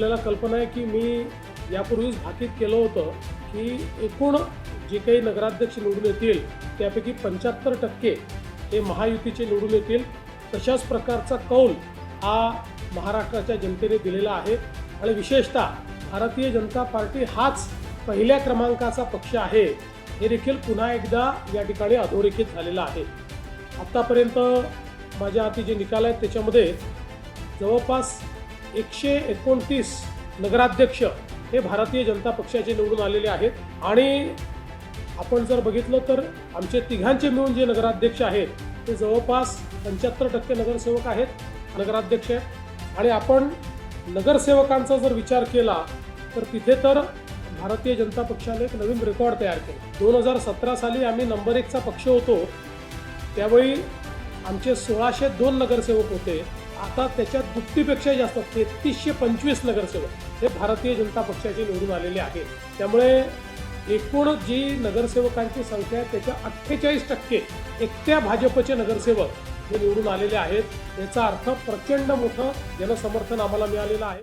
आपल्याला कल्पना आहे की मी यापूर्वीच भाकीत केलं होतं की एकूण जे काही नगराध्यक्ष निवडून येतील त्यापैकी पंच्याहत्तर टक्के हे महायुतीचे निवडून येतील. तशाच प्रकारचा कौल हा महाराष्ट्राच्या जनतेने दिलेला आहे आणि विशेषतः भारतीय जनता पार्टी हाच पहिल्या क्रमांकाचा पक्ष आहे हे देखील पुन्हा एकदा या ठिकाणी अधोरेखित झालेलं आहे. आत्तापर्यंत माझ्या हाती जे निकाल आहेत त्याच्यामध्ये जवळपास एकशे एकोणतीस नगराध्यक्ष हे भारतीय जनता पक्षाचे निवडून आलेले आहेत. आणि आपण जर बघितलं तर आमचे तिघांचे मिळून जे नगराध्यक्ष आहेत ते जवळपास पंच्याहत्तर टक्के नगरसेवक आहेत नगराध्यक्ष आणि आपण नगरसेवकांचा जर विचार केला तर तिथे तर भारतीय जनता पक्षाने एक नवीन रेकॉर्ड तयार केला. दोन हजार सतरा साली आम्ही नंबर एकचा पक्ष होतो. त्यावेळी आमचे सोळाशे दोन नगरसेवक होते. आता त्याच्यात दुपटीपेक्षा जास्त तेहतीसशे पंचवीस नगरसेवक हे भारतीय जनता पक्षाचे निवडून आलेले आहेत. त्यामुळे एकूण जी नगरसेवकांची संख्या आहे त्याच्या अठ्ठेचाळीस टक्के एकट्या भाजपचे नगरसेवक हे निवडून आलेले आहेत. याचा अर्थ प्रचंड मोठं जनसमर्थन आम्हाला मिळालेलं आहे.